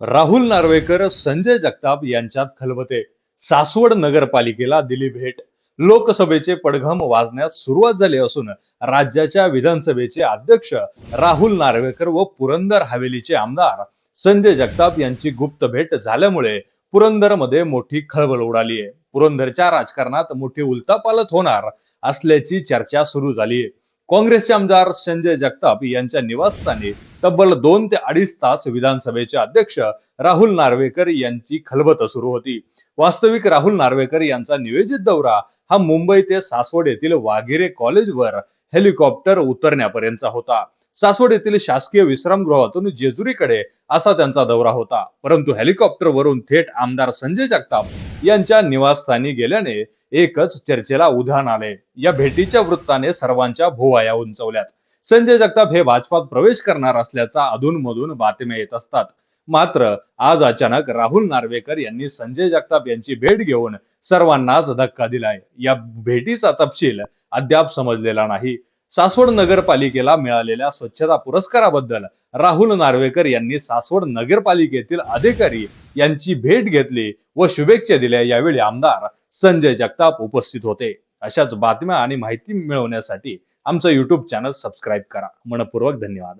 राहुल नार्वेकर संजय जगताप यांच्यात खलबते. सासवड नगरपालिकेला दिली भेट. लोकसभेचे पडघम वाजण्यास सुरुवात झाली असून राज्याच्या विधानसभेचे अध्यक्ष राहुल नार्वेकर व पुरंदर हवेलीचे आमदार संजय जगताप यांची गुप्त भेट झाल्यामुळे पुरंदरमध्ये मोठी खळबळ उडाली आहे. पुरंदरच्या राजकारणात मोठी उलतापालत होणार असल्याची चर्चा सुरू झाली आहे. काँग्रेसचे आमदार संजय जगताप यांच्या निवासस्थानी तब्बल दोन ते अडीच तास विधानसभेचे अध्यक्ष राहुल नार्वेकर यांची खलबत सुरू होती. वास्तविक राहुल नार्वेकर यांचा नियोजित दौरा हा मुंबई ते सासवड येथील वाघेरे कॉलेजवर हेलिकॉप्टर उतरण्यापर्यंतचा होता. सासवड येथील शासकीय विश्रामगृहातून जेजुरीकडे असा त्यांचा दौरा होता. परंतु हेलिकॉप्टरवरून थेट आमदार संजय जगताप यांच्या निवासस्थानी गेल्याने एकच चर्चेला उधाण आले. या भेटीच्या वृत्ताने सर्वांच्या भुवाया उंचवल्यात. संजय जगताप हे भाजपात प्रवेश करणार असल्याचा अधूनमधून बातम्या येत असतात. मात्र आज अचानक राहुल नार्वेकर यांनी संजय जगताप यांची भेट घेऊन सर्वांनाच धक्का दिलाय. या भेटीचा तपशील अद्याप समजलेला नाही. सासवड नगरपालिकेला मिळालेल्या स्वच्छता पुरस्काराबद्दल राहुल नार्वेकर यांनी सासवड नगरपालिकेतील अधिकारी यांची भेट घेतली व शुभेच्छा दिल्या. यावेळी आमदार संजय जगताप उपस्थित होते. अशाच बातम्या आणि माहिती मिळवण्यासाठी आमचं युट्यूब चॅनल सबस्क्राईब करा. मनपूर्वक धन्यवाद.